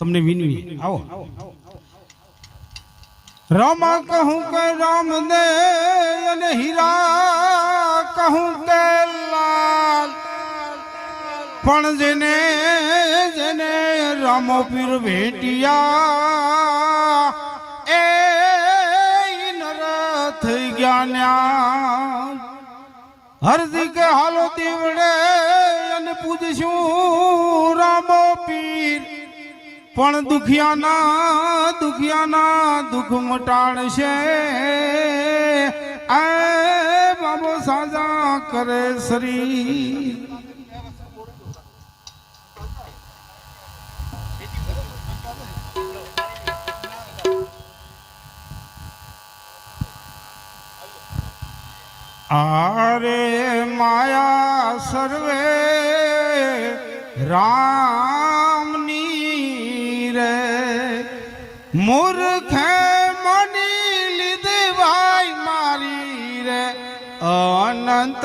તમને વિનવી. આવો. રામ કહું કે રામ દે અને હીરા કહું કે લાલ. પણ જેને જેને રામો પીર ભેટિયા, એ નર થઈ ગયા હરદી કે હાલો દીવડે અને પૂજશું. પણ દુખિયાના દુખિયાના દુઃખ મટાડશે. એ બાબો સાજા કરે શરીર. આરે માયા સર્વે રામની મૂર્ખે મની લીધી ભાઈ મારી રે. અનંત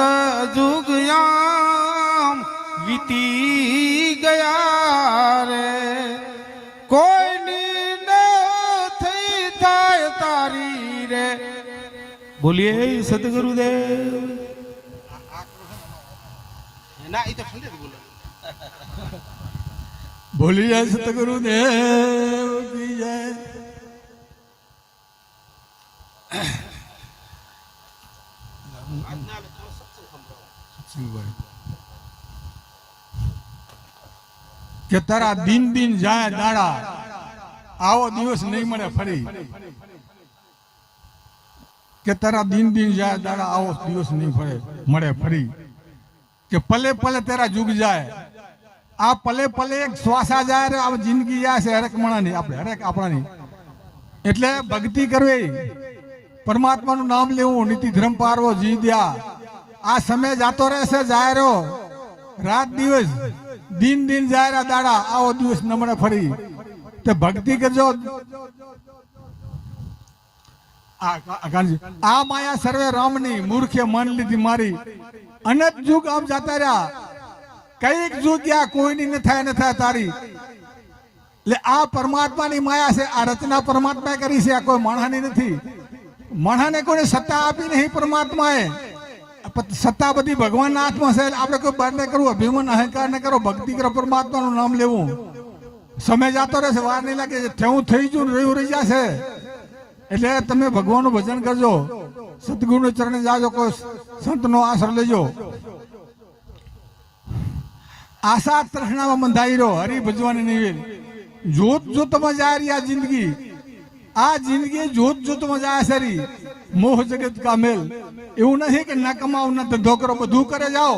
જુગયામ વીતી ગયા રે. કોઈની થઈ થાય તારી રે. બોલીએ સદગુરુદેવ. ના એ તો ઠંડે બોલો. બોલીએ સતગુરુદેવ કી જય. કે તારા દિન દિન જાય દાડા. આવો દિવસ નહીં મળે ફરી. કે તારા દિન દિન જાય દાડા, આવો દિવસ નહીં ફરે, મળે ફરી. કે પલે પલે તારા જુગ જાય. આ પલે પલે એક શ્વાસા જાય આ જિંદગી જાય છે હરેક મણાની. આપણે, હરેક આપણાની. એટલે ભક્તિ કરવી. પરમાત્માનું નામ લેવું, નીતિ ધર્મ પારવો, જી દ્યા. આ સમય જાતો રહેશે, જાય રહ્યો. રાત દિવસ, દિન દિન જાય રહ્યા દાડા, આવો દિવસ નમણે ફરી. તે ભક્તિ કરજો. આ માયા સર્વે રામની મૂર્ખે મન લીધી મારી. અનંત જુગ આમ જાતા રહ્યા. કંઈક જુગ ત્યાં કોઈની ન થાય ન થાય તારી. એટલે આ પરમાત્માની માયા છે, આ રચના પરમાત્માએ કરી છે, આ કોઈ માણસની નથી. માણસને કોઈને સત્તા આપી નહીં પરમાત્માએ પ- સત્તા બધી ભગવાનના હાથમાં છે આપણે કોઈ બહાર ન કરવું અભિમાન અહંકાર ન કરો ભક્તિ કરો પરમાત્માનું નામ લેવું। સમય જાતો રહેશે વાર નહીં લાગે થયું થઈ ગયું ને રહ્યું રહી જશે એટલે તમે ભગવાનનું ભજન કરજો સદગુરુને ચરણે જાજો, કોઈ સંતનો આશરો લેજો। આશા તૃષ્ણામાં બંધાઈ રહ્યો, હરી ભજવાની નહીં જોત જોતમાં જાય રહી આ જિંદગી આ જિંદગી જોત જોતમાં જાય સરી. મોહ જગત કા મેલ એવું નથી કે ન કમાવ, ન ધંધો કરો બધું કરે, જાઓ.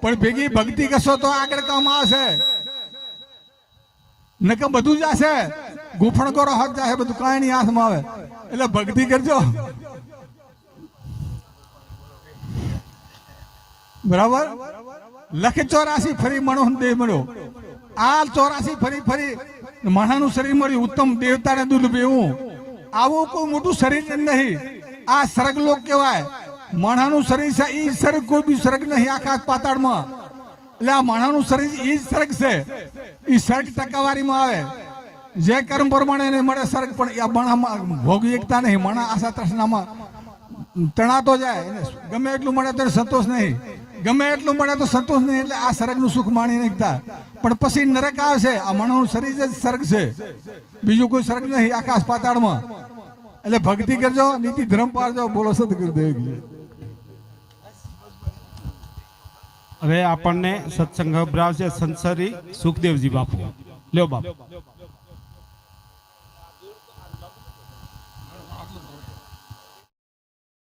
પણ ભેગી ભક્તિ કરશો તો આગળ કામ આવશે નકમ બધું જશે. ગુફણ કરો, હાથ જાય બધું કાંઈ નહીં હાથમાં આવે. એટલે ભક્તિ કરજો. બરાબર? લખ ચોરાસી ફરી મણો દેહ મળ્યો. આ ચોરાસી ફરી ફરી મણાનું શરીર મળ્યું. ઉત્તમ દેવતાને દૂધ પીવું. આવું કોઈ મોટું શરીર નહીં. આ સ્વર્ગલોક કહેવાય. માણાનું શરીર છે એ સર્ગ કોઈ બી સર્ગ નહીં આકાશ પાતાળમાં. એટલે આ માણાનું શરીર એ જ સર્ગ છે. એ સ્વર્ગ ટકાવારીમાં આવે. જે કર્મ પ્રમાણે એને મળે સર્ગ પણ આ મણામાં ભોગ નહીં. મણા આશા તૃષ્ણામાં તણાતો જાય. ગમે એટલું મળે તો સંતોષ નહીં. ગમે એટલું મળે તો સંતોષ નહીં, એટલે આ સર્ગનું સુખ માણી નાખતા. પણ પછી નરક આવે છે. આ માણસનું શરીર જ સર્ગ છે. બીજું કોઈ સર્ગ નહીં, આકાશ પાતાળમાં. એટલે ભક્તિ કરજો, નીતિ ધર્મ પાળજો બોલો સદગુરુદેવ. હવે આપણને સત્સંગ અભરાવશે સંસરી સુખદેવજી બાપુ લ્યો બાપુ